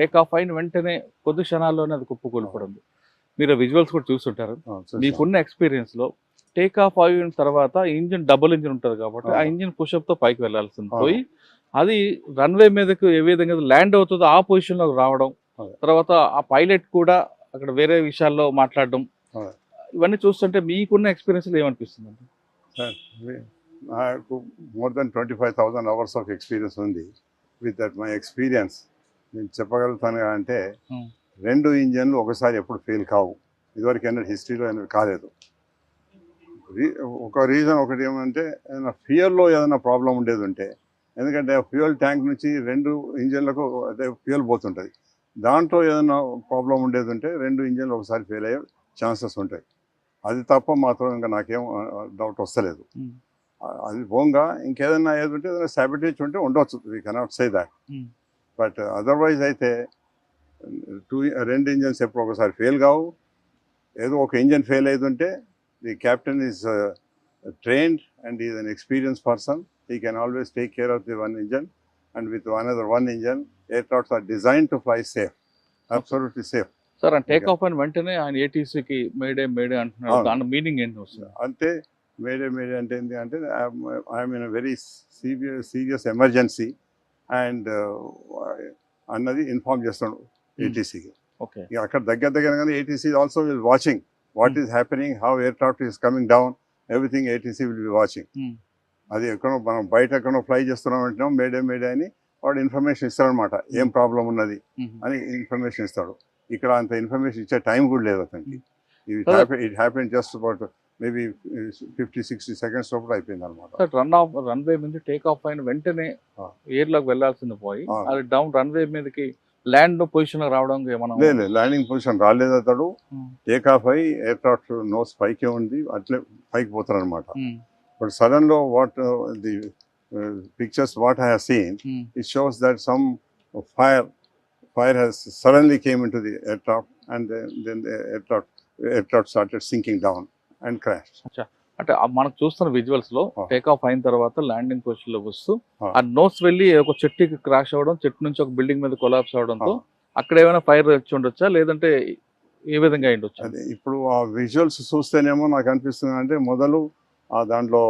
Take off అయిన వెంటనే కొద్ది క్షణాల్లోనే అది కుప్పకూలిపడం మీరు విజువల్స్ కూడా చూస్తుంటారు. మీకున్న ఎక్స్పీరియన్స్లో టేక్ ఆఫ్ అయిన తర్వాత ఇంజిన్ డబుల్ ఇంజిన్ ఉంటుంది కాబట్టి ఆ. ఇంజిన్ పుషప్తో పైకి వెళ్ళాల్సింది ఆ. పోయి అది రన్వే మీదకు ఏ విధంగా ల్యాండ్ అవుతుందో ఆ పొజిషన్లో రావడం. తర్వాత ఆ పైలట్ కూడా అక్కడ వేరే విషయాల్లో మాట్లాడడం. ఇవన్నీ చూస్తుంటే మీకున్న ఎక్స్పీరియన్స్ ఏమనిపిస్తుంది నాకు more than twenty five thousand hours of experience ఉంది విత్ దట్ మై ఎక్స్పీరియన్స్ నేను చెప్పగలుగుతాను అంటే. రెండు ఇంజన్లు ఒకసారి ఎప్పుడు ఫెయిల్ కావు. ఇదివరకు ఏమైనా హిస్టరీలో ఏమైనా కాలేదు. ఒక రీజన్ ఒకటి ఏమంటే ఏదైనా ఫ్యూయల్లో ఏదైనా ప్రాబ్లం ఉండేది ఉంటే ఎందుకంటే ఫ్యూయల్ ట్యాంక్ నుంచి రెండు ఇంజన్లకు అదే ఫ్యూయల్ పోతుంటుంది. దాంట్లో ఏదైనా ప్రాబ్లం ఉండేది ఉంటే రెండు ఇంజన్లు ఒకసారి ఫెయిల్ అయ్యే ఛాన్సెస్ ఉంటాయి. అది తప్ప మాత్రం ఇంకా నాకేం డౌట్ వస్తలేదు. అది పోగా ఇంకేదైనా ఏది ఉంటే ఏదైనా సాబిటేజ్ ఉంటే ఉండొచ్చు. We cannot say that. But otherwise అయితే టూ రెండు ఇంజన్స్ ఎప్పుడు ఒకసారి ఫెయిల్ కావు. ఏదో ఒక ఇంజన్ ఫెయిల్ ఉంటే the captain is trained and is an experience person. He can always take care of the one engine and with one other one engine aircraft are designed to fly safe. Absolutely safe sir take off అయిన వెంటనే ఆయన ఏటీసీకి May Day May Day అంటున్నాడు అవును. దాని meaning ఏంటి వస్తుంది అంటే May Day May Day అంటే ఏంటి అంటే I'm in very serious serious emergency and అన్నది ఇన్ఫార్మ్ చేస్తాడు ఏటీసీకి ఓకే ఇక అక్కడ దగ్గర దగ్గర కానీ ATC also will watching what is happening how aircraft is coming down everything ATC will be watching Hmm. అది ఎక్కడో మనం బయట ఎక్కడో ఫ్లై చేస్తున్నాం అంటున్నాం మేడే మేడే అని వాడు ఇన్ఫర్మేషన్ ఇస్తాడనమాట ఏం ప్రాబ్లం ఉన్నది అని ఇన్ఫర్మేషన్ ఇస్తాడు. ఇక్కడ అంత ఇన్ఫర్మేషన్ ఇచ్చే టైం కూడా లేదు అతనికి. It happen just about maybe fifty sixty seconds లోపల అయిపోయింది అనమాట రన్ ఆఫ్ రన్వే మీద టేక్ ఆఫ్ అయిన వెంటనే ఆ. ఎయిర్లోకి వెళ్ళాల్సింది పోయి. అది డౌన్ రన్వే మీదకి ల్యాండ్ పొజిషన్ రావడం ఏమన్నా లేదు ల్యాండింగ్ పొజిషన్ రాలేదు అతడు. టేక్ ఆఫ్ అయ్యి ఎయిర్ క్రాఫ్ట్ నోస్ పైకే ఉంది అట్లే పైకి పోతారు అనమాట. But సడన్లో what the pictures what I have seen Hmm. it shows that some fire fire has suddenly came into the aircraft and then, then the aircraft aircraft started sinking down and crashed. అంటే ఆ మనం చూస్తున్న విజువల్స్లో. Take off అయిన తర్వాత landing పొజిషన్లో వస్తూ ఆ. నోస్ వెళ్ళి ఒక చెట్టుకి క్రాష్ అవ్వడం చెట్టు నుంచి ఒక బిల్డింగ్ మీద కొలాప్స్ అవడంతో. అక్కడ ఏమైనా ఫైర్ వచ్చి ఉండొచ్చా లేదంటే ఏ విధంగా అయి ఉండొచ్చు అదే ఇప్పుడు ఆ విజువల్స్ చూస్తేనేమో నాకు అనిపిస్తుంది అంటే మొదలు ఆ దాంట్లో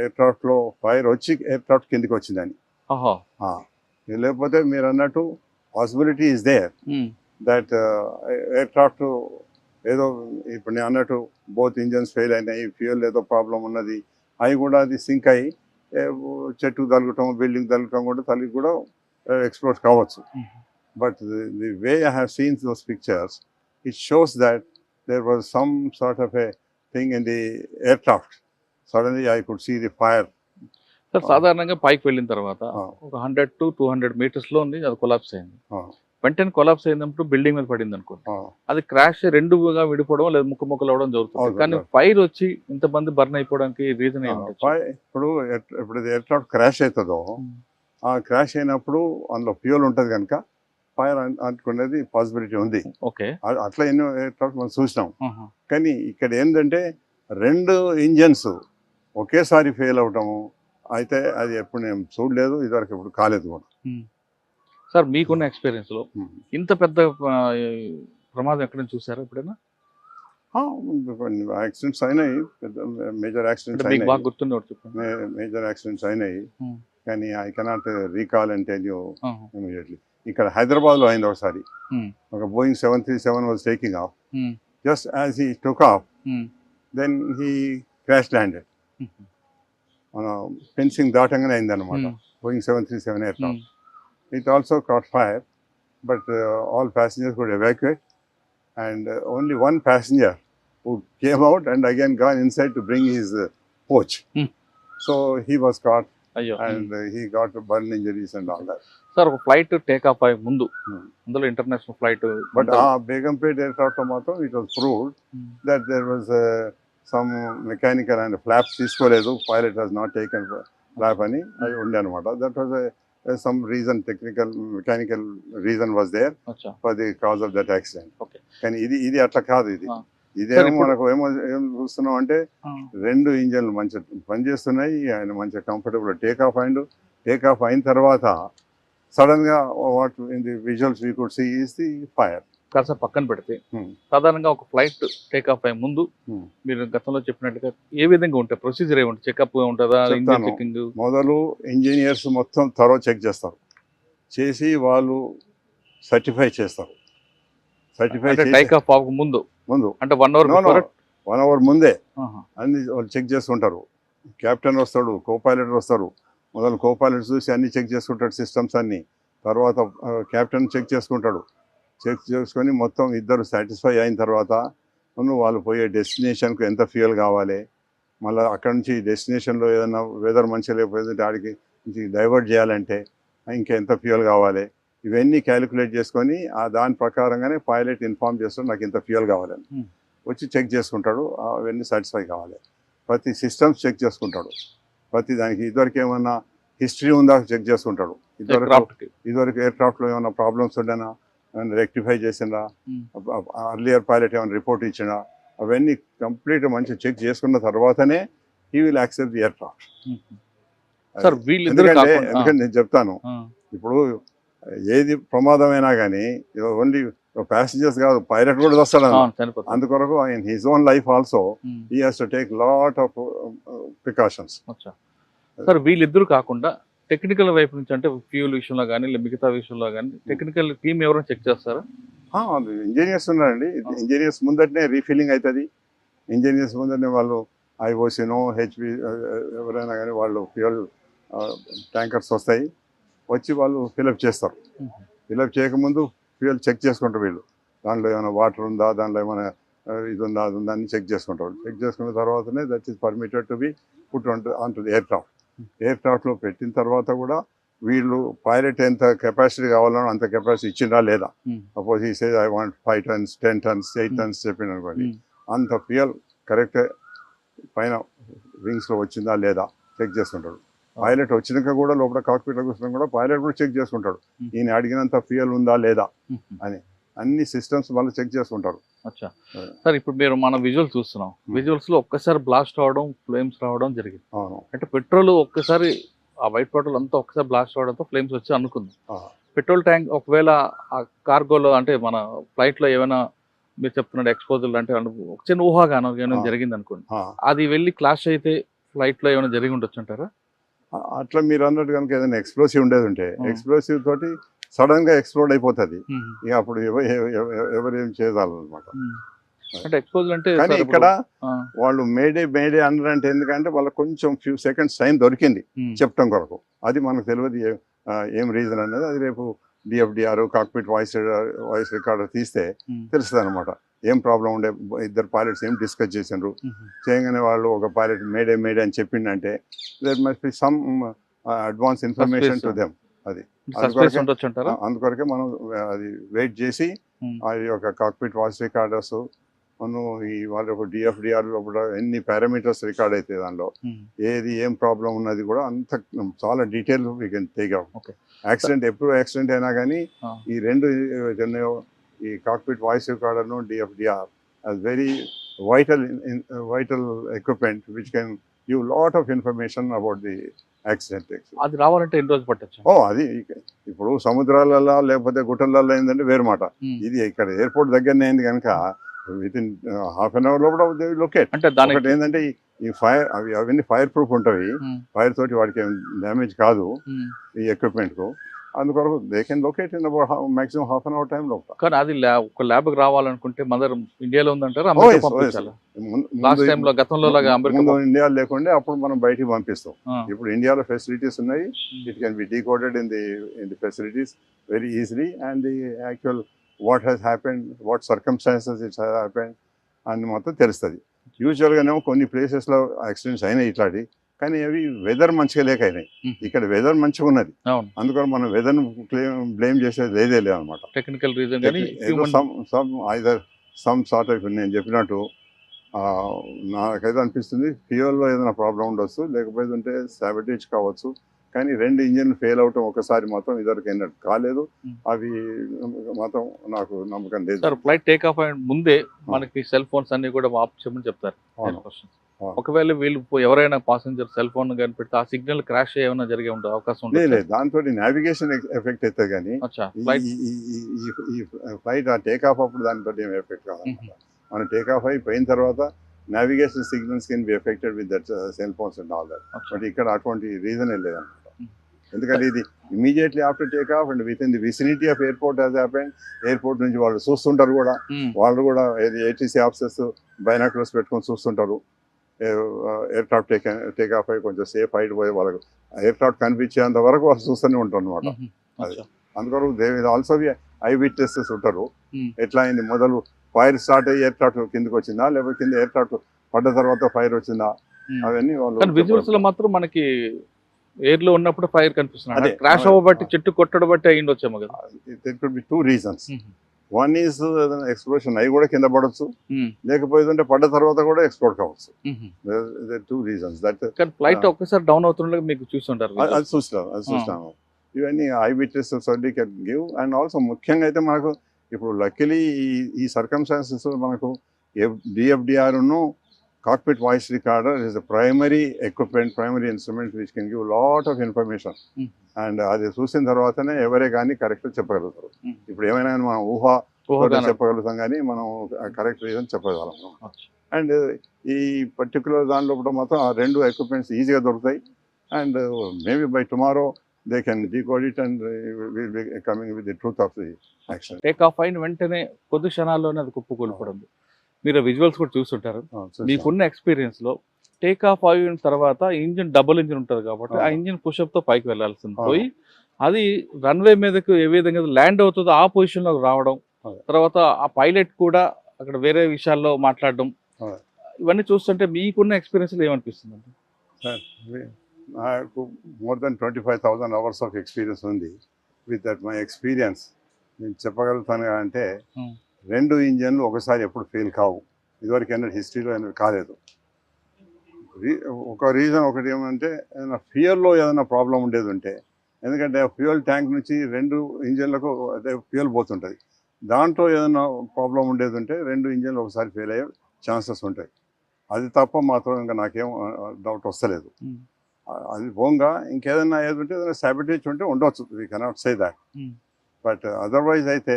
aircraft లో ఫైర్ వచ్చి ఎయిర్క్రాఫ్ట్ కిందికి వచ్చిందని లేకపోతే మీరు అన్నట్టు possibility is there. That aircraft ఏదో ఇప్పుడు నేను అన్నట్టు బోత్ ఇంజన్స్ ఫెయిల్ అయినాయి ఫ్యూయల్ ఏదో ప్రాబ్లం ఉన్నది అవి కూడా అది సింక్ అయ్యి ఏ, చెట్టు తలగటం బిల్డింగ్ తలగటం కూడా తల్లి కూడా ఎక్స్ప్లోర్ కావచ్చు. But the way I have seen those pictures it shows that there was some sort of a thing in the aircraft suddenly I could see the fire sir ఆ. సాధారణంగా పైకి వెళ్ళిన తర్వాత ఆ. ఒక హండ్రెడ్ టు టూ హండ్రెడ్ మీటర్స్లో ఉంది అది కొలాప్స్ అయింది వెంటనే కొలాప్స్ అయినప్పుడు బిల్డింగ్ మీద పడింది అనుకోండి. అది క్రాష్ రెండుగా విడిపోవడం లేదా ముక్క ముక్కలు అవడం జరుగుతుంది. కానీ. ఫైర్ వచ్చి ఇంతమంది బర్న్ అయిపోవడానికి రీజన్ ఇప్పుడు ఇప్పుడు ఎయిర్క్రాఫ్ట్ క్రాష్ అవుతుందో ఆ క్రాష్ అయినప్పుడు అందులో ఫ్యూయల్ ఉంటుంది కనుక ఫైర్ అనుకునేది పాసిబిలిటీ ఉంది. ఓకే. అట్లా ఎన్నో ఎయిర్క్రాఫ్ట్ మనం చూసినాం. కానీ ఇక్కడ ఏంటంటే రెండు ఇంజన్స్ ఒకేసారి ఫెయిల్ అవటము అయితే అది ఎప్పుడు నేను చూడలేదు ఇదివరకు ఎప్పుడు కాలేదు కూడా. సార్ మీకున్న ఎక్స్పీరియన్స్లో Hmm. ఇంత పెద్ద ప్రమాదం ఎక్కడైనా చూసారా ఎప్పుడైనా యాక్సిడెంట్స్ అయినాయి పెద్ద మేజర్ యాక్సిడెంట్స్ బాగా చెప్పండి మేజర్ యాక్సిడెంట్స్ అయినాయి. కానీ I cannot recall and tell you. Immediately ఇక్కడ హైదరాబాద్లో అయింది ఒకసారి. ఒక Boeing seven three seven was taking off. Just as he took off. Then he crash landed. మన ఫెన్సింగ్ దాటంగానే అయింది అనమాట Hmm. Boeing seven three seven air Hmm. It also caught fire but all passengers could evacuate and only one passenger who came out and again gone inside to bring his uh, coach. Hmm. So he was caught అయ్యో and uh, he got burn injuries and all that. Sir ఒక flight take off అయ్యే ముందు Hmm. అందులో international flight But uh, Begumpet aircraft మాత్రం it was proved that there was uh, some mechanical and flaps తీసుకోలేదు pilot has not taken flap అని అది ఉండే అనమాట that was a, a some reason technical mechanical reason was there అచ్చా. for the cause of that accident. Okay. కానీ ఇది ఇది అట్లా కాదు ఇది. ఇదేమో మనకు ఏమో ఏం చూస్తున్నాం అంటే రెండు ఇంజన్లు మంచిగా పనిచేస్తున్నాయి ఆయన మంచిగా కంఫర్టబుల్ టేక్ ఆఫ్ అయిండు టేక్ ఆఫ్ అయిన తర్వాత సడన్గా what in the visuals we could see is the fire కాసేపు పక్కన పెడితే. సాధారణంగా ఒక ఫ్లైట్ టేక్ ఆఫ్ అయ్యే ముందు. మీరు గతంలో చెప్పినట్టుగా ఏ విధంగా ఉంటాయి ప్రొసీజర్ ఏమి చెకప్ ఉంటుందా. చెకింగ్ మొదలు ఇంజనీర్స్ మొత్తం త్వరో చెక్ చేస్తారు. చేసి వాళ్ళు సర్టిఫై చేస్తారు. సర్టిఫై అంటే చేసి టేక్ ఆఫ్ అవ్వక ముందు? ముందు. అంటే వన్ అవర్ వన్ అవర్ ముందే. అన్ని వాళ్ళు చెక్ చేసుకుంటారు కెప్టెన్ వస్తాడు కో పైలట్ వస్తారు. మొదలు కో పైలట్ చూసి అన్ని చెక్ చేసుకుంటాడు సిస్టమ్స్ అన్ని. తర్వాత కెప్టెన్ చెక్ చేసుకుంటాడు. చెక్ చేసుకొని మొత్తం ఇద్దరు సాటిస్ఫై అయిన తర్వాత నువ్వు వాళ్ళు పోయే డెస్టినేషన్కు ఎంత ఫ్యూయల్ కావాలి? మళ్ళీ అక్కడ నుంచి డెస్టినేషన్లో ఏదైనా వెదర్ మంచిగా లేకపోతే ఆడికి డైవర్ట్ చేయాలంటే ఇంకా ఎంత ఫ్యూయల్ కావాలి? ఇవన్నీ క్యాలిక్యులేట్ చేసుకొని ఆ దాని ప్రకారంగానే పైలట్ ఇన్ఫార్మ్ చేస్తాడు నాకు ఇంత ఫ్యూయల్ కావాలని. Hmm. వచ్చి చెక్ చేసుకుంటాడు అవన్నీ సాటిస్ఫై కావాలి. ప్రతి సిస్టమ్స్ చెక్ చేసుకుంటాడు. ప్రతి దానికి ఇదివరకు ఏమన్నా హిస్టరీ ఉందా? చెక్ చేసుకుంటాడు. ఇదివరకు ఇదివరకు ఎయిర్ క్రాఫ్ట్లో ఏమైనా ప్రాబ్లమ్స్ ఉండేనా? ఏమైనా రెక్టిఫై చేసిందా. అర్లియర్ పైలట్ ఏమైనా రిపోర్ట్ ఇచ్చినా? అవన్నీ కంప్లీట్ మంచి చెక్ చేసుకున్న తర్వాతనే he will accept the aircraft sir వీళ్ళిద్దరు ఎందుకంటే ఎందుకంటే నేను చెప్తాను. ఇప్పుడు ఏది ప్రమాదమైనా కానీ ఓన్లీ ప్యాసింజర్స్ కాదు పైలట్ కూడా వస్తాడు అందుకొరకు in his own life also he has to take lot of precautions. Sir వీళ్ళిద్దరు కాకుండా టెక్నికల్ వైపు నుంచి అంటే ఫ్యూల్ విషయంలో కానీ మిగతా విషయంలో కానీ టెక్నికల్ టీం ఎవరైనా చెక్ చేస్తారా? ఇంజనీర్స్ ఉన్నారండి. ఇంజనీర్స్ ముందటనే రీఫిల్లింగ్ అవుతుంది ఇంజనీర్స్ ముందరనే వాళ్ళు ఐఓసినో హెచ్పి ఎవరైనా కానీ వాళ్ళు ఫ్యూయల్ ట్యాంకర్స్ వస్తాయి. వచ్చి వాళ్ళు ఫిలప్ చేస్తారు. ఫిలప్ చేయకముందు ఫ్యూయల్ చెక్ చేసుకుంటారు వీళ్ళు. దాంట్లో ఏమైనా వాటర్ ఉందా దాంట్లో ఏమైనా ఇది ఉందా అది ఉందా అని చెక్ చేసుకుంటారు. చెక్ చేసుకున్న తర్వాతనే that is permitted to be put on to aircraft air క్రాఫ్ట్లో పెట్టిన తర్వాత కూడా వీళ్ళు పైలట్ ఎంత కెపాసిటీ కావాలనో అంత కెపాసిటీ ఇచ్చిందా లేదా? Suppose he says I want five tons ten tons eight. Tons చెప్పిన అనుకోండి. అంత ఫ్యూయల్ కరెక్ట్ పైన వింగ్స్లో వచ్చిందా లేదా చెక్ చేసుకుంటాడు పైలట్ వచ్చినాక కూడా లోపల కాక్పీట్లో కూర్చున్నా కూడా పైలట్ కూడా చెక్ చేసుకుంటాడు. ఈయన అడిగినంత ఫ్యూయల్ ఉందా లేదా ఉమ్. అన్ని సిస్టమ్స్ వాళ్ళు చెక్ చేసుకుంటారు అచ్చా. సార్ ఇప్పుడు మీరు మన విజువల్స్ చూస్తున్నాం. విజువల్స్లో ఒక్కసారి బ్లాస్ట్ అవడం ఫ్లేమ్స్ రావడం జరిగింది అంటే పెట్రోల్ ఒక్కసారి ఆ వైట్ పెట్రోల్ అంతా ఒక్కసారి బ్లాస్ట్ అవడంతో ఫ్లేమ్స్ వచ్చి అనుకుంది పెట్రోల్ ట్యాంక్ ఒకవేళ ఆ కార్గోలో అంటే మన ఫ్లైట్లో ఏమైనా మీరు చెప్తున్నట్టు ఎక్స్పోజల్ అంటే ఒక చిన్న ఊహాగానం ఏమైనా. జరిగింది అనుకోండి. అది వెళ్ళి క్లాష్ అయితే ఫ్లైట్లో ఏమైనా జరిగి ఉండొచ్చు అంటారా అట్లా మీరు అన్నట్టు కనుక ఏదైనా ఎక్స్ప్లోసివ్ ఉండేది ఉంటే. ఎక్స్ప్లోసివ్ తోటి సడన్గా ఎక్స్ప్లోడ్ అయిపోతుంది. ఇక అప్పుడు ఎవ- ఎవ- ఎవ- ఎవరు ఏం చేయాలన్నమాట. అంటే అంటే కానీ ఇక్కడ వాళ్ళు మేడే మేడే అన్నారంటే ఎందుకంటే వాళ్ళకి కొంచెం ఫ్యూ సెకండ్స్ టైం దొరికింది చెప్పడం కొరకు. అది మనకు తెలియదు ఏ- రీజన్ అనేది. అది రేపు DFDR cockpit voice voice recorder తీస్తే తెలుస్తుంది అనమాట ఏం ప్రాబ్లం ఉండే ఇద్దరు పైలట్స్ ఏం డిస్కస్ చేసిండ్రు? చేయగానే వాళ్ళు ఒక పైలట్ మేడే మేడే అని చెప్పిండంటే there must be some advance information to them suspense అందుకొరకే- మనం అది వెయిట్ చేసి ఆ యొక్క కాక్పిట్ వాయిస్ రికార్డర్స్ మనం ఈ వాళ్ళ డిఎఫ్డిఆర్ లోపల ఎన్ని పారామీటర్స్ రికార్డ్ అయితే దానిలో. ఏది ఏం ప్రాబ్లం ఉన్నది కూడా అంత చాలా detail we can take Okay. Accident ఎప్పుడు యాక్సిడెంట్ అయినా కానీ. ఈ రెండు ఈ కాక్పిట్ వాయిస్ రికార్డర్ను డిఎఫ్డిఆర్ అది very vital vital equipment which can give lot of information about the accident అది రావాలంటే ఎన్ని రోజులు పట్టచ్చు? ఓ అది ఇప్పుడు సముద్రాలలో లేకపోతే గుట్టలలో ఏంటంటే వేరు మాట. ఇది ఇక్కడ ఎయిర్పోర్ట్ దగ్గరనే అయింది కనుక with in half an hour లోపల లొకేట్ అంటే దానికి ఏంటంటే ఈ- ఫైర్ అవి అవన్నీ ఫైర్ ప్రూఫ్ ఉంటాయి ఫైర్ తోటి వాడికి ఏం డ్యామేజ్ కాదు. ఈ ఎక్విప్మెంట్కు. అందుకొరకు they can locate in maximum half an hour time లోపల. కానీ అది ఒక ల్యాబ్ రావాలనుకుంటే మదర్ ఇండియాలో ఉందంటారా? లాస్ట్ ముందు- టైం లో గతంలో ముందు ఇండియా లేకుండే అప్పుడు మనం బయటికి పంపిస్తాం. ఇప్పుడు ఇండియాలో ఫెసిలిటీస్ ఉన్నాయి. It can be decoded in the in the facilities very easily and the actual what has happened what circumstances it's happened అని మొత్తం తెలుస్తుంది. యూజువల్గానేమో కొన్ని ప్లేసెస్లో యాక్సిడెంట్స్ అయినాయి ఇట్లాంటి కానీ అవి వెదర్ మంచిగా లేక అయినాయి. ఇక్కడ వెదర్ మంచిగా ఉన్నది. అందుకని మనం వెదర్ బ్లేమ్ చేసేది లేదే లేదనమాట technical reason some some either some sort of నేను చెప్పినట్టు నాకైతే అనిపిస్తుంది ఫ్యూయల్లో ఏదైనా ప్రాబ్లం ఉండొచ్చు లేకపోతే ఉంటే సాబిటేజ్ కావచ్చు. కానీ రెండు ఇంజిన్ ఫెయిల్ అవటం ఒకసారి మాత్రం ఇదివరకు అయినట్టు కాలేదు. అవి మాత్రం నాకు నమ్మకం లేదు. సార్ ఫ్లైట్ టేక్ ఆఫ్ అయిన ముందే మనకి సెల్ ఫోన్స్ అన్ని కూడా ఆఫ్ చేయమని చెప్తారు. ఒకవేళ వీళ్ళు ఎవరైనా పాసెంజర్ సెల్ ఫోన్ కానీ పెడితే ఆ సిగ్నల్ క్రాష్ ఏమైనా జరిగే ఉండే అవకాశం లేదు ఉంటుంది లేదు. దాంతో నావిగేషన్ ఎఫెక్ట్ అవుతుంది కానీ అచ్చా ఈ- ఫ్లైట్ ఆ టేక్ ఆఫ్ అప్పుడు దాంతో ఏం ఎఫెక్ట్ కాదు మనం టేక్ ఆఫ్ అయిపోయిన తర్వాత navigation signals can be affected with that cell phones and all that. But ఇక్కడ అటువంటి రీజన్ లేదన్నమాట Hmm. ఎందుకంటే ఇది immediately after take off and within the vicinity of airport as happened airport నుంచి వాళ్ళు చూస్తుంటారు కూడా. వాళ్ళు కూడా ఏటీసీ ఆఫీసర్స్ బైనాక్యులర్స్ పెట్టుకొని చూస్తుంటారు. Aircraft take take off అయ్యి కొంచెం సేఫ్ హైట్ పోయి వాళ్ళకు ఎయిర్ క్రాఫ్ట్ కనిపించేంత వరకు వాళ్ళు చూస్తూనే ఉంటారు అనమాట అందుకొరకు they will also be eye witnesses ఉంటారు. Hmm. ఎట్లా అయింది? మొదలు ఫైర్ స్టార్ట్ అయ్యి ఎయిర్ క్రాఫ్ట్ కిందకి వచ్చిందా? లేకపోతే కింద ఎయిర్ క్రాఫ్ట్ పడ్డ తర్వాత ఫైర్ వచ్చిందా? అవన్నీ వాళ్ళు కానీ విజువల్స్లో మాత్రం మనకి ఎయిర్లో ఉన్నప్పుడు ఫైర్ కనిపిస్తున్నాడు అదే. క్రాష్ అవ్వబట్టి చెట్టు కొట్టడం బట్టి అయ్యిండొచ్చేమో కదా there could be two reasons. One is explosion అవి కూడా కింద పడవచ్చు. లేకపోతే పడ్డ తర్వాత కూడా ఎక్స్ప్లోర్ కావచ్చు. Two reasons that flight. ఒక్కసారి డౌన్ అవుతుండగా మీకు చూస్తుంటారు అది అది చూస్తాను అది చూస్తాను ఇవన్నీ ఐ విట్నెసెస్ అన్ని కెన్ గివ్ అండ్ ఆల్సో ముఖ్యంగా అయితే మనకు ఇప్పుడు లక్కీలీ ఈ ఈ సర్కమ్స్టాన్సెస్ మనకు డిఎఫ్డిఆర్ను cockpit voice recorder is the primary equipment primary instrument which can give lot of information Hmm. And అది చూసిన తర్వాతనే ఎవరే కానీ కరెక్ట్ చెప్పగలుగుతారు Hmm. ఇప్పుడు ఏమైనా మనం ఊహ. చెప్పగలుగుతాం కానీ మనం కరెక్ట్ రీజన్ చెప్పగలం. అండ్ ఈ పర్టికులర్ దానిలో కూడా మాత్రం ఆ రెండు ఎక్విప్మెంట్స్ ఈజీగా దొరుకుతాయి and maybe by tomorrow they can decode it and will be coming with the truth of the action take off అయిన వెంటనే కొద్ది క్షణాల్లోనే అది కుప్పకూలిపడింది మీరు విజువల్స్ కూడా చూస్తుంటారు మీకున్న ఎక్స్పీరియన్స్లో టేక్ ఆఫ్ అయిన తర్వాత ఇంజిన్ డబుల్ ఇంజిన్ ఉంటుంది కాబట్టి ఆ. ఇంజిన్ పుషప్తో పైకి వెళ్ళాల్సింది అవును. పోయి అది రన్వే మీదకు ఏ విధంగా ల్యాండ్ అవుతుందో ఆ పొజిషన్లో రావడం. తర్వాత ఆ పైలట్ కూడా అక్కడ వేరే విషయాల్లో మాట్లాడడం. ఇవన్నీ చూస్తుంటే మీకున్న ఎక్స్పీరియన్స్ ఏమనిపిస్తుంది నాకు more than twenty five thousand hours of experience ఉంది విత్ దట్ మై ఎక్స్పీరియన్స్ నేను చెప్పగలుగుతాను అంటే. రెండు ఇంజన్లు ఒకసారి ఎప్పుడు ఫెయిల్ కావు. ఇదివరకు ఏమైనా హిస్టరీలో ఏమైనా కాలేదు. ఒక రీజన్ ఒకటి ఏమంటే ఏదైనా ఫ్యూయల్లో ఏదైనా ప్రాబ్లం ఉండేది ఉంటే ఎందుకంటే ఫ్యూయల్ ట్యాంక్ నుంచి రెండు ఇంజన్లకు అదే ఫ్యూయల్ పోతుంటుంది. దాంట్లో ఏదైనా ప్రాబ్లం ఉండేది ఉంటే రెండు ఇంజన్లు ఒకసారి ఫెయిల్ అయ్యే ఛాన్సెస్ ఉంటాయి. అది తప్ప మాత్రం ఇంకా నాకేం డౌట్ వస్తలేదు. అది పోగా ఇంకేదైనా ఏది ఉంటే ఏదైనా సాబిటేజ్ ఉంటే ఉండొచ్చు. We cannot say that. But otherwise అయితే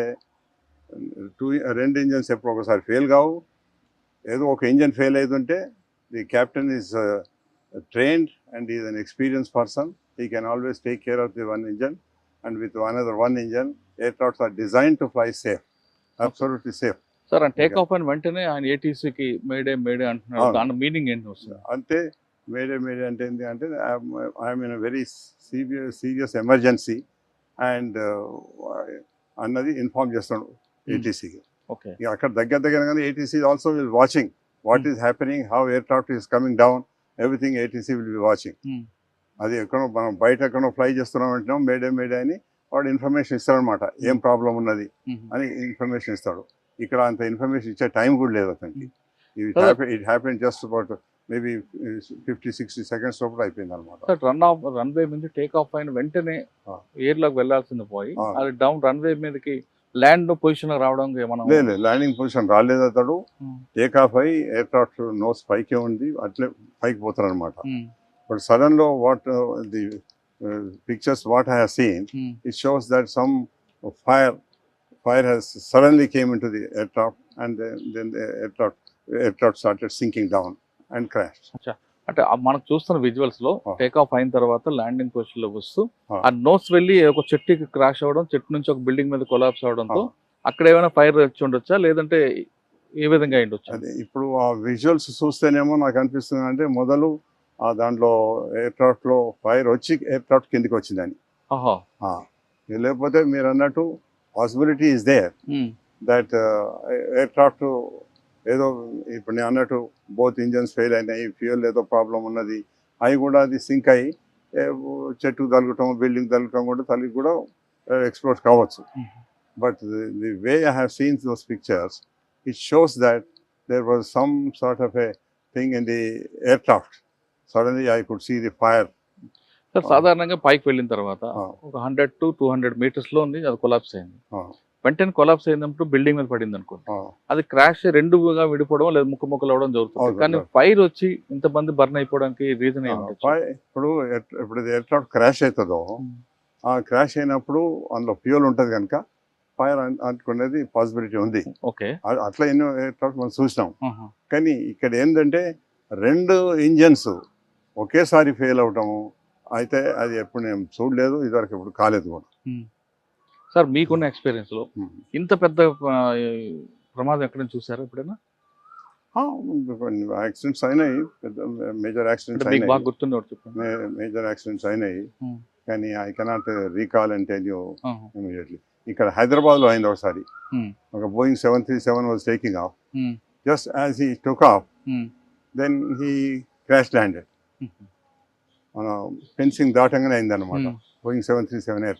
టూ రెండు ఇంజన్స్ ఎప్పుడు ఒకసారి ఫెయిల్ కావు. ఏదో ఒక ఇంజన్ ఫెయిల్ అవుతుంటే the captain is trained and is an experience person. He can always take care of the one engine and with one other one engine aircrafts are design to fly safe absolutely safe. Sir take off అయిన వెంటనే ఆయన ఏటీసీకి May Day May Day అంటున్నారు. దాని meaning ఏంటి వస్తుంది అంటే May Day May Day అంటే ఏంటి అంటే I'm in very serious serious emergency and అన్నది ఇన్ఫార్మ్ చేస్తాడు ఏటీసీకి ఇక అక్కడ దగ్గర దగ్గర కానీ ATC also will watching what is happening how aircraft is coming down everything ATC will be watching Hmm. అది ఎక్కడో మనం బయట ఎక్కడో ఫ్లై చేస్తున్నాం అంటున్నాం మేడే మేడే అని వాడు ఇన్ఫర్మేషన్ ఇస్తాడనమాట ఏం ప్రాబ్లం ఉన్నది అని ఇన్ఫర్మేషన్ ఇస్తాడు. ఇక్కడ అంత ఇన్ఫర్మేషన్ ఇచ్చే టైం కూడా లేదు అతనికి. It happen just about maybe fifty sixty seconds లోపల అయిపోయింది అనమాట రన్ ఆఫ్ రన్వే మీద టేక్ ఆఫ్ అయిన వెంటనే. ఎయిర్లోకి వెళ్ళాల్సింది పోయి. అది డౌన్ రన్వే మీదకి ల్యాండ్ పొజిషన్ రావడం ఏమన్నా లేదు ల్యాండింగ్ పొజిషన్ రాలేదు అతడు. టేక్ ఆఫ్ అయ్యి ఎయిర్క్రాఫ్ట్ నోస్ పైకే ఉంది. అట్లే పైకి పోతారు అనమాట but సడన్లో what uh, the pictures what have seen it shows that some fire fire has suddenly came into the aircraft and aircraft aircraft started sinking down and crash అంటే ఆ మనం చూస్తున్న విజువల్స్లో. టేక్ ఆఫ్ అయిన తర్వాత ల్యాండింగ్ పొజిషన్లో వస్తూ ఆ. నోస్ వెళ్ళి ఒక చెట్టుకి క్రాష్ అవ్వడం చెట్టు నుంచి ఒక బిల్డింగ్ మీద కొలాప్స్ అవడంతో. అక్కడ ఏమైనా ఫైర్ వచ్చి ఉండొచ్చా లేదంటే ఏ విధంగా ఉండొచ్చా ఇప్పుడు ఆ విజువల్స్ చూస్తేనేమో నాకు అనిపిస్తుంది అంటే మొదలు ఆ దాంట్లో aircraft లో ఫైర్ వచ్చి ఎయిర్క్రాఫ్ట్ కిందికి వచ్చిందని లేకపోతే మీరు అన్నట్టు possibility is there. That aircraft ఏదో ఇప్పుడు నేను అన్నట్టు బోత్ ఇంజన్స్ ఫెయిల్ అయినాయి ఫ్యూయల్ ఏదో ప్రాబ్లం ఉన్నది అవి కూడా అది సింక్ అయ్యి చెట్టు తలగటం బిల్డింగ్ తలగటం కూడా తల్లి కూడా ఎక్స్ప్లోర్ కావచ్చు. But the way I have seen those pictures it shows that there was some sort of a thing in the aircraft suddenly I could see the fire sir సాధారణంగా పైకి వెళ్ళిన తర్వాత. ఒక హండ్రెడ్ టు టూ హండ్రెడ్ మీటర్స్లో ఉంది అది collapse అయింది. వెంటనే కొలాప్స్ అయినప్పుడు బిల్డింగ్ మీద పడింది అనుకోండి. ఆ, అది క్రాష్ రెండుగా విడిపోవడం లేదా ముక్క ముక్కలు అవడం జరుగుతుంది కానీ. ఫైర్ వచ్చి ఇంతమంది బర్న్ అయిపోవడానికి రీజన్ ఇప్పుడు ఇప్పుడు ఎయిర్క్రాఫ్ట్ క్రాష్ అవుతుందో ఆ క్రాష్ అయినప్పుడు అందులో ఫ్యూల్ ఉంటుంది కనుక ఫైర్ అనుకునేది పాసిబిలిటీ ఉంది. ఓకే. అట్లా ఎన్నో ఎయిర్క్రాఫ్ట్ మనం చూసినాం. కానీ ఇక్కడ ఏంటంటే రెండు ఇంజన్స్ ఒకేసారి ఫెయిల్ అవటము అయితే అది ఎప్పుడు నేను చూడలేదు ఇదివరకు ఎప్పుడు కాలేదు కూడా. సార్ మీకున్న ఎక్స్పీరియన్స్లో ఉమ్. ఇంత పెద్ద ప్రమాదం ఎక్కడైనా చూసారా ఎప్పుడైనా యాక్సిడెంట్స్ అయినాయి పెద్ద మేజర్ యాక్సిడెంట్స్ బాగా చెప్పండి మేజర్ యాక్సిడెంట్స్ అయినాయి. కానీ I cannot recall and tell you. Immediately ఇక్కడ హైదరాబాద్లో అయింది ఒకసారి. ఒక Boeing seven three seven was taking off. Just as he took off. Then he crash landed. మన ఫెన్సింగ్ దాటంగానే అయిందన్నమాట Hmm. Boeing seven three seven air.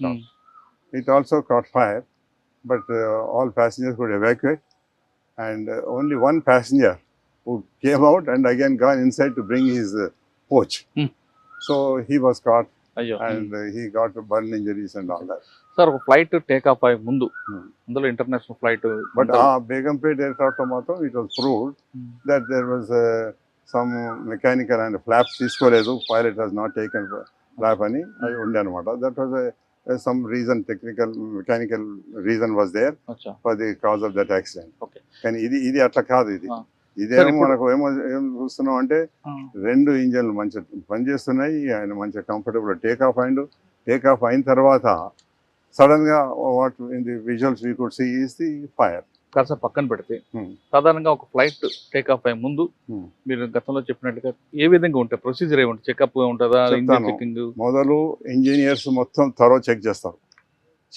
It also caught fire, but uh, all passengers could evacuate, and uh, only one passenger who came out and again gone inside to bring his uh, coach. Hmm. So he was caught అయ్యో and uh, he got burn injuries and all that. Sir ఒక flight take off అయ్యే ముందు Hmm. అందులో international flight But uh, Begumpet aircraft matter, it was proved that there was uh, some mechanical and flaps తీసుకోలేదు pilot has not taken flap అని అది ఉండే అనమాట that was some reason technical mechanical reason was there అచ్చా. For the cause of that accident Okay. కానీ ఇది ఇది అట్లా కాదు ఇది. Ah. ఇదేమో ఇప్పుడు- మనకు ఏమో ఏం చూస్తున్నాం అంటే రెండు ఇంజన్లు మంచిగా పనిచేస్తున్నాయి ఆయన మంచిగా కంఫర్టబుల్ టేక్ ఆఫ్ అయిండు టేక్ ఆఫ్ అయిన తర్వాత సడన్గా what in the visuals we could see is the fire కాస్త పక్కన పెడితే. సాధారణంగా ఒక ఫ్లైట్ టేక్ ఆఫ్ అయ్యే ముందు. మీరు గతంలో చెప్పినట్టుగా ఏ విధంగా ఉంటాయి ప్రొసీజర్ ఏముంటుంది చెకప్ ఉంటుందా. చెకింగ్ మొదలు ఇంజనీర్స్ మొత్తం త్వరో చెక్ చేస్తారు.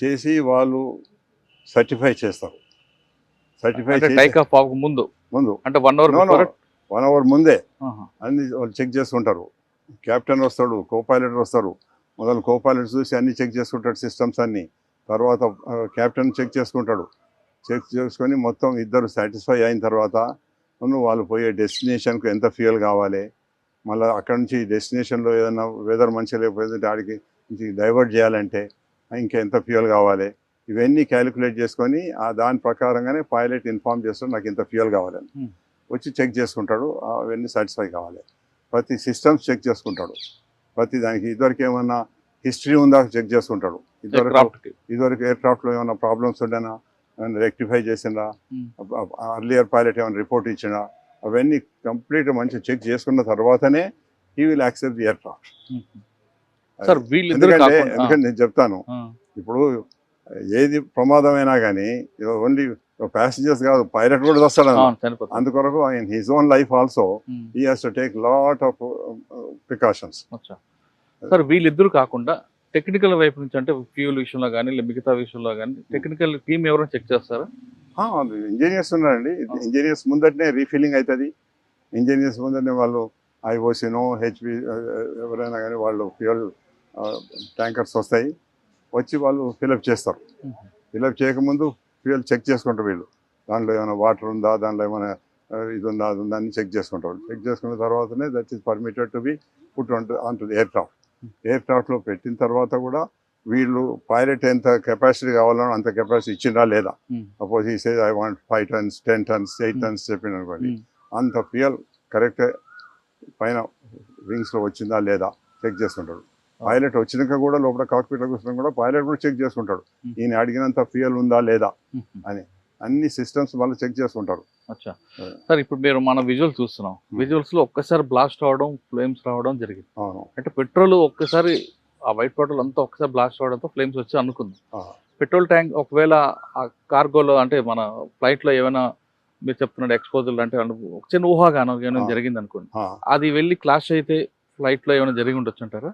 చేసి వాళ్ళు సర్టిఫై చేస్తారు. సర్టిఫై అంటే చేసి టేక్ ఆఫ్ అవ్వక ముందు? ముందు. అంటే వన్ అవర్. వన్ అవర్ ముందే. అన్ని వాళ్ళు చెక్ చేసుకుంటారు కెప్టెన్ వస్తాడు కో పైలట్ వస్తారు. మొదలు కో పైలట్ చూసి అన్ని చెక్ చేసుకుంటాడు సిస్టమ్స్ అన్ని. తర్వాత కెప్టెన్ చెక్ చేసుకుంటాడు. చెక్ చేసుకొని మొత్తం ఇద్దరు సాటిస్ఫై అయిన తర్వాత నువ్వు వాళ్ళు పోయే డెస్టినేషన్కు ఎంత ఫ్యూయల్ కావాలి? మళ్ళీ అక్కడ నుంచి డెస్టినేషన్లో ఏదైనా వెదర్ మంచిగా లేకపోతే ఆడికి నుంచి డైవర్ట్ చేయాలంటే ఇంకా ఎంత ఫ్యూయల్ కావాలి? ఇవన్నీ క్యాలిక్యులేట్ చేసుకొని ఆ దాని ప్రకారంగానే పైలట్ ఇన్ఫార్మ్ చేస్తాడు నాకు ఇంత ఫ్యూయల్ కావాలని Hmm. వచ్చి చెక్ చేసుకుంటాడు అవన్నీ సాటిస్ఫై కావాలి. ప్రతి సిస్టమ్స్ చెక్ చేసుకుంటాడు. ప్రతి దానికి ఇదివరకు ఏమన్నా హిస్టరీ ఉందా? చెక్ చేసుకుంటాడు. ఇదివరకు ఇదివరకు ఎయిర్ క్రాఫ్ట్లో ఏమైనా ప్రాబ్లమ్స్ ఉండేనా? ఏమైనా రెక్టిఫై చేసిందా? Hmm. అర్లియర్ పైలట్ ఏమైనా రిపోర్ట్ ఇచ్చినా? అవన్నీ కంప్లీట్ మంచిగా చెక్ చేసుకున్న తర్వాతనే he will accept the aircraft sir ఎందుకంటే ఎందుకంటే నేను చెప్తాను. ఇప్పుడు ఏది ప్రమాదమైనా కానీ ప్యాసింజర్స్ కాదు పైలట్ కూడా వస్తాడు అందుకొరకు ఆయన his own life also he has to take lot of precautions. Sir వీళ్ళిద్దరు కాకుండా టెక్నికల్ వైపు నుంచి అంటే ఫ్యూల్ విషయంలో కానీ మిగతా విషయంలో కానీ టెక్నికల్ టీమ్ ఎవరైనా చెక్ చేస్తారా? ఇంజనీర్స్ ఉన్నారండి. ఇంజనీర్స్ ముందటనే రీఫిల్లింగ్ అవుతుంది ఇంజనీర్స్ ముందటనే వాళ్ళు ఐఓసినో హెచ్పి ఎవరైనా కానీ వాళ్ళు ఫ్యూయల్ ట్యాంకర్స్ వస్తాయి. వచ్చి వాళ్ళు ఫిలప్ చేస్తారు. ఫిలప్ చేయకముందు ఫ్యూయల్ చెక్ చేసుకుంటారు వీళ్ళు. దాంట్లో ఏమైనా వాటర్ ఉందా దాంట్లో ఏమైనా ఇది ఉందా అది ఉందా అని చెక్ చేసుకుంటారు. చెక్ చేసుకున్న తర్వాతనే that is permitted to be put on to aircraft air క్రాఫ్ట్లో పెట్టిన తర్వాత కూడా వీళ్ళు పైలట్ ఎంత కెపాసిటీ కావాలనో అంత కెపాసిటీ ఇచ్చిందా లేదా. Hmm. Suppose he says I want five tons ten tons eight Hmm. Tons చెప్పిన అనుకోండి. ఉమ్, అంత ఫ్యూయల్ కరెక్ట్ పైన వింగ్స్లో వచ్చిందా లేదా చెక్ చేసుకుంటాడు పైలట్ వచ్చినాక కూడా లోపల కాక్పీట్లో కూర్చున్నా కూడా పైలట్ కూడా చెక్ చేసుకుంటాడు Hmm. ఈయన అడిగినంత ఫ్యూయల్ ఉందా లేదా ఉమ్, అన్ని సిస్టమ్స్ వాళ్ళు చెక్ చేసుకుంటారు అచ్చా. సార్ ఇప్పుడు మీరు మన విజువల్ చూస్తున్నాం Hmm. విజువల్స్లో ఒక్కసారి బ్లాస్ట్ అవడం ఫ్లేమ్స్ రావడం జరిగింది అంటే పెట్రోల్ ఒక్కసారి ఆ వైట్ పెట్రోల్ అంతా ఒక్కసారి బ్లాస్ట్ అవడంతో ఫ్లేమ్స్ వచ్చి అనుకుంది పెట్రోల్ ట్యాంక్ ఒకవేళ ఆ కార్గోలో అంటే మన ఫ్లైట్లో ఏమైనా మీరు చెప్తున్నాడు ఎక్స్పోజల్ అంటే ఒక చిన్న ఊహాగానం ఏమైనా. జరిగింది అనుకోండి. అది వెళ్ళి క్లాష్ అయితే ఫ్లైట్లో ఏమైనా జరిగి ఉండొచ్చు అంటారా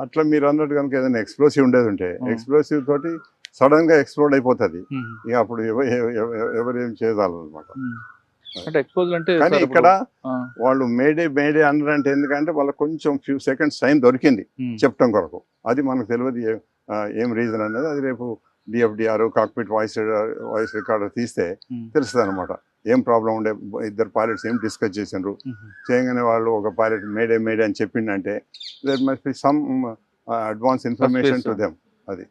అట్లా మీరు అన్నట్టు కనుక ఏదైనా ఎక్స్ప్లోసివ్ ఉండేది ఉంటే Hmm. ఎక్స్ప్లోసివ్ తోటి సడన్గా ఎక్స్ప్లోడ్ అయిపోతుంది. ఇక అప్పుడు ఎవ- ఎవ- ఎవ- ఎవరు ఏం చేయాలన్నమాట. అంటే ఎక్స్పోజల్ అంటే కానీ సార్ ఇక్కడ వాళ్ళు మేడే మేడే అన్నారంటే ఎందుకంటే వాళ్ళకి కొంచెం ఫ్యూ సెకండ్స్ టైం దొరికింది చెప్పడం కొరకు. అది మనకు తెలియదు ఏ- రీజన్ అనేది. అది రేపు DFDR cockpit voice voice recorder తీస్తే తెలుస్తుంది అనమాట ఏం ప్రాబ్లం ఉండే ఇద్దరు పైలట్స్ ఏం డిస్కస్ చేసిండ్రు? ఉమ్, చేయగానే వాళ్ళు ఒక పైలట్ మేడే మేడే అని చెప్పిండంటే there must be some advance information to them suspense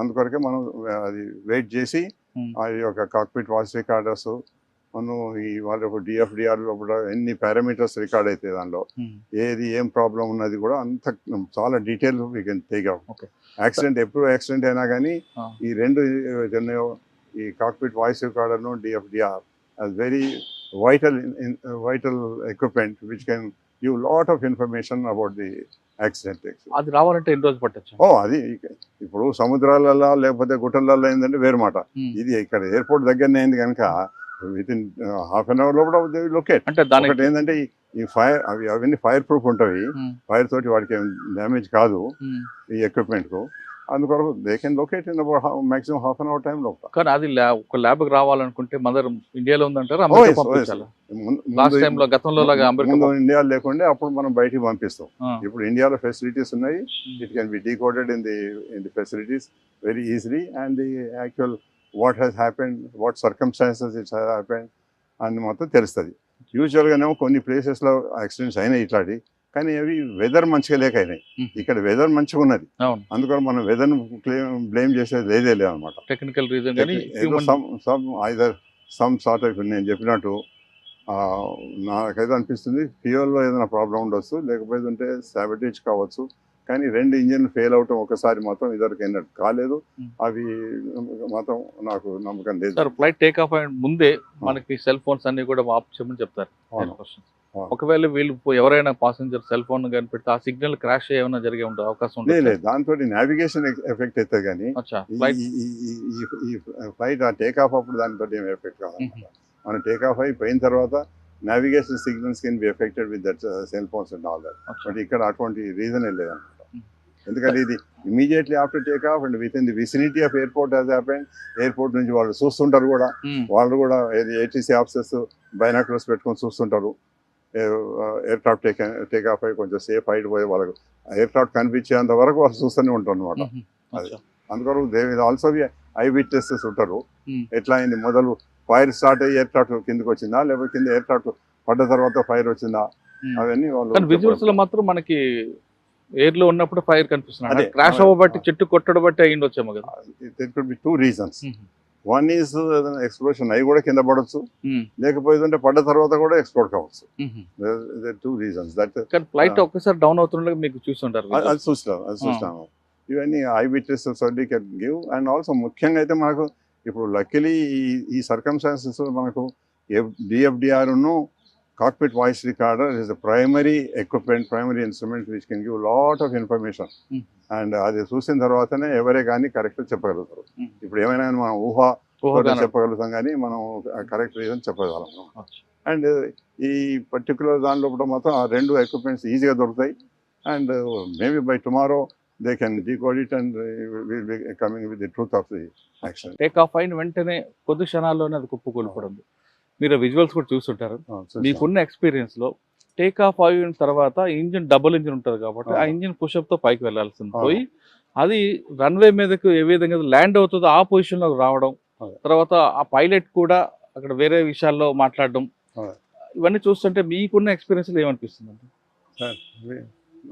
అందుకొరకే మనం అది వెయిట్ చేసి. ఆ యొక్క కాక్పిట్ వాయిస్ రికార్డర్స్ మనం ఈ వాళ్ళ ఒక డిఎఫ్డిఆర్ లోపల ఎన్ని పారామీటర్స్ రికార్డ్ అవుతాయి దానిలో. ఏది ఏం ప్రాబ్లం ఉన్నది కూడా అంత చాలా డీటెయిల్ అవుట్ Okay. యాక్సిడెంట్ ఎప్పుడు యాక్సిడెంట్ అయినా కానీ. ఈ రెండు ఈ కాక్పిట్ వాయిస్ రికార్డర్ను డిఎఫ్డిఆర్ అది very vital vital equipment which can give lot of information about the accident అది రావాలంటే ఎన్ని రోజులు పట్టచ్చు? ఓ అది ఇక- ఇప్పుడు సముద్రాలలో లేకపోతే గుట్టలలో అయిందంటే వేరు మాట. ఇది ఇక్కడ ఎయిర్పోర్ట్ దగ్గరనే అయింది కనుక with in half an hour లోపల లొకేట్ అంటే దానికి ఒకటి ఏంటంటే ఈ- ఫైర్ అవి అవన్నీ ఫైర్ ప్రూఫ్ ఉంటాయి Hmm. ఫైర్ తోటి వాడికి డ్యామేజ్ కాదు. Hmm. ఈ ఎక్విప్మెంట్కు. అందుకొరకు they can locate in maximum half an hour time లోపల కానీ అది ఒక ల్యాబ్ రావాలనుకుంటే మదర్ ఇండియాలో ఉందంటారా? Oh, oh, లాస్ట్ ముందు- టైం లో గతంలో ముందు ఇండియా లేకుండే అప్పుడు మనం బయటికి పంపిస్తాం. ఇప్పుడు ఇండియాలో ఫెసిలిటీస్ ఉన్నాయి. It can be decoded in the in the facilities very easily and the actual what has happened what circumstances it's happened అని మొత్తం తెలుస్తుంది. యూజువల్గానేమో కొన్ని ప్లేసెస్లో యాక్సిడెంట్స్ అయినాయి ఇట్లాంటి కానీ అవి వెదర్ మంచిగా లేక అయినాయి. ఇక్కడ వెదర్ మంచిగా ఉన్నది. అందుకని మనం వెదర్ను బ్లేమ్ చేసేది లేదే లేదనమాట technical reason some either some sort of నేను చెప్పినట్టు నాకైతే అనిపిస్తుంది ఫ్యూయల్లో ఏదైనా ప్రాబ్లం ఉండొచ్చు లేకపోతే ఉంటే సాబిటేజ్ కావచ్చు. కానీ రెండు ఇంజిన్లు ఫెయిల్ అవటం ఒకసారి మాత్రం ఇదివరకు అయినట్టు కాలేదు. అవి మాత్రం నాకు నమ్మకం లేదు. సార్ ఫ్లైట్ టేక్ ఆఫ్ అయిన ముందే మనకి సెల్ ఫోన్స్ అన్ని కూడా ఆఫ్ చేయమని చెప్తారు. ఒకవేళ వీళ్ళు ఎవరైనా పాసెంజర్ సెల్ ఫోన్ కానీ పెడితే ఆ సిగ్నల్ క్రాష్ ఏమైనా జరిగే ఉండే అవకాశం లేదు దాంతో నావిగేషన్ ఎఫెక్ట్ అవుతుంది కానీ ఈ- ఫ్లైట్ ఆ టేక్ ఆఫ్ అప్పుడు దానితో ఏం ఎఫెక్ట్ కావాలి మనం టేక్ ఆఫ్ అయిపోయిన తర్వాత navigation signals can be affected with that cell phones and all that but ఇక్కడ అటువంటి రీజన్ లేదన్నమాట. ఎందుకంటే ఇది immediately after take off and within the vicinity of airport as happened airport నుంచి వాళ్ళు చూస్తుంటారు కూడా. వాళ్ళు కూడా ఏటీసీ ఆఫీసర్స్ బైనాకులర్స్ పెట్టుకొని చూస్తుంటారు. Aircraft take take off అయ్యి కొంచెం సేఫ్ హైట్ పోయి వాళ్ళకు ఎయిర్ క్రాఫ్ట్ కనిపించేంత వరకు వాళ్ళు చూస్తూనే ఉంటారు అనమాట అందుకొరకు they also be eye witnesses ఉంటారు. ఎట్లా అయింది? మొదలు ఫైర్ స్టార్ట్ అయ్యి ఎయిర్ క్రాఫ్ట్ కిందకి వచ్చిందా? లేకపోతే కింద ఎయిర్ క్రాఫ్ట్ పడ్డ తర్వాత ఫైర్ వచ్చిందా? అవన్నీ వాళ్ళు విజువల్స్లో మాత్రం మనకి ఎయిర్లో ఉన్నప్పుడు ఫైర్ కనిపిస్తున్నాయి. అదే. క్రాష్ అవ్వబట్టి చెట్టు కొట్టడం బట్టి అయ్యిండొచ్చేమో కదా. Two reasons. One is explosion అవి కూడా కింద పడవచ్చు Hmm. లేకపోతే పడ్డ తర్వాత కూడా ఎక్స్ప్లోర్ కావచ్చు. Two reasons that flight. ఒక్కసారి డౌన్ అవుతుండగా మీకు చూస్తుంటారు అది చూస్తాం అది చూస్తాము ఇవన్నీ ఐ విట్నెసెస్ అన్ని కెన్ గివ్ అండ్ ఆల్సో ముఖ్యంగా అయితే మనకు ఇప్పుడు లక్కీలీ ఈ ఈ సర్కమ్స్టాన్సెస్ మనకు డిఎఫ్డిఆర్ను cockpit voice recorder is the primary equipment primary instrument which can give lot of information Hmm. And అది చూసిన తర్వాతనే ఎవరే కానీ కరెక్ట్ చెప్పగలుగుతారు. ఇప్పుడు ఏమైనా మనం ఊహ. చెప్పగలుగుతాం కానీ మనం కరెక్ట్ రీజన్ చెప్పగలం. అండ్ ఈ పర్టికులర్ దానిలో కూడా మాత్రం ఆ రెండు ఎక్విప్మెంట్స్ ఈజీగా దొరుకుతాయి. And maybe by tomorrow they can decode it and will be coming with the truth of the action take off అయిన వెంటనే కొద్ది క్షణాల్లోనే అది కుప్పకూలిపోవడం. మీరు విజువల్స్ కూడా చూస్తుంటారు. మీకున్న ఎక్స్పీరియన్స్లో టేక్ ఆఫ్ అయిన తర్వాత ఇంజిన్ డబుల్ ఇంజిన్ ఉంటుంది కాబట్టి ఆ. ఇంజిన్ పుషప్తో పైకి వెళ్ళాల్సింది అవును. పోయి అది రన్వే మీదకు ఏ విధంగా ల్యాండ్ అవుతుందో ఆ పొజిషన్లో రావడం. తర్వాత ఆ పైలట్ కూడా అక్కడ వేరే విషయాల్లో మాట్లాడడం. ఇవన్నీ చూస్తుంటే మీకున్న ఎక్స్పీరియన్స్ ఏమనిపిస్తుంది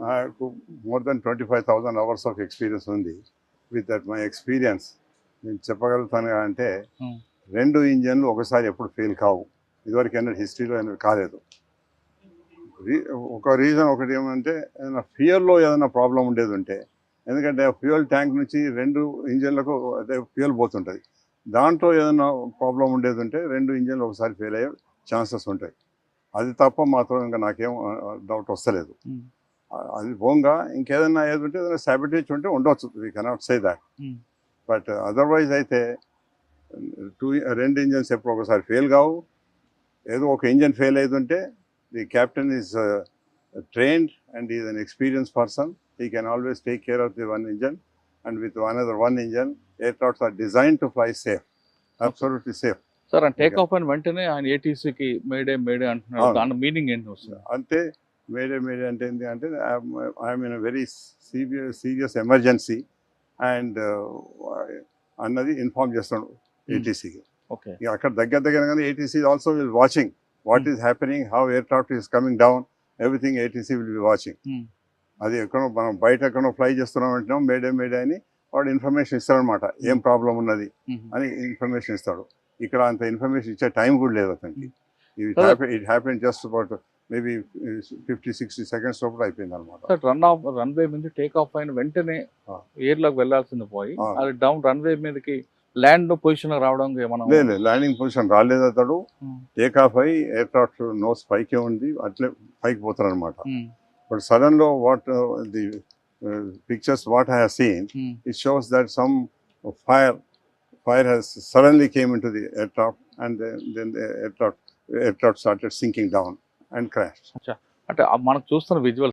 నాకు more than twenty five thousand hours of experience ఉంది విత్ దట్ మై ఎక్స్పీరియన్స్ నేను చెప్పగలుగుతాను అంటే. రెండు ఇంజన్లు ఒకసారి ఎప్పుడు ఫెయిల్ కావు ఇదివరకు ఏమైనా హిస్టరీలో ఏమైనా కాలేదు ఒక రీజన్ ఒకటి ఏమంటే ఏదైనా ఫ్యూయల్లో ఏదైనా ప్రాబ్లం ఉండేది ఉంటే ఎందుకంటే ఫ్యూయల్ ట్యాంక్ నుంచి రెండు ఇంజన్లకు అదే ఫ్యూయల్ పోతుంటుంది. దాంట్లో ఏదైనా ప్రాబ్లం ఉండేది ఉంటే రెండు ఇంజన్లు ఒకసారి ఫెయిల్ అయ్యే ఛాన్సెస్ ఉంటాయి. అది తప్ప మాత్రం ఇంకా నాకేం డౌట్ వస్తలేదు. అది పోగా ఇంకేదైనా ఏది ఉంటే ఏదైనా సాబిటేజ్ ఉంటే ఉండొచ్చు. We cannot say that. But otherwise అయితే టూ రెండు ఇంజన్స్ ఎప్పుడు ఒకసారి ఫెయిల్ కావు. ఏదో ఒక ఇంజన్ ఫెయిల్ అవుతుంటే the captain is trained and is an experience person he can always take care of the one engine and with one other one engine aircrafts are design to fly safe absolutely safe sir ఆ take off అయిన వెంటనే ఆయన ఏటీసీకి May Day May Day అంటున్నారు అవును. దాని meaning ఏంటి వస్తుంది? అంటే మేడే మేడే అంటే ఏంటి అంటే I'm in very serious serious emergency and అన్నది ఇన్ఫార్మ్ చేస్తాడు ఏటీసీకి ఓకే ఇక అక్కడ దగ్గర దగ్గర కానీ ATC also will watching what is happening how aircraft is coming down everything ATC will be watching Hmm. అది ఎక్కడో మనం బయట ఎక్కడో ఫ్లై చేస్తున్నాం అంటున్నాం మేడే మేడే అని వాడు ఇన్ఫర్మేషన్ ఇస్తాడనమాట ఏం ప్రాబ్లం ఉన్నది. అని ఇన్ఫర్మేషన్ ఇస్తాడు ఇక్కడ అంత ఇన్ఫర్మేషన్ ఇచ్చే టైం కూడా లేదు అతనికి. It happen just about maybe fifty sixty seconds లోపల అయిపోయింది అనమాట రన్ ఆఫ్ రన్వే మీద టేక్ ఆఫ్ అయిన వెంటనే. ఎయిర్లోకి వెళ్ళాల్సింది పోయి. అది డౌన్ రన్వే మీదకి ల్యాండ్ పొజిషన్ రావడం ల్యాండింగ్ పొజిషన్ రాలేదు అతడు. టేక్ ఆఫ్ అయ్యి ఎయిర్క్రాఫ్ట్ నోస్ పైకే ఉంది. అట్లే పైకి పోతారు అనమాట but సడన్లో what uh, the pictures what have seen it shows that some fire fire has suddenly came into the aircraft and then aircraft aircraft started sinking down and crash అంటే మనం చూస్తున్న visual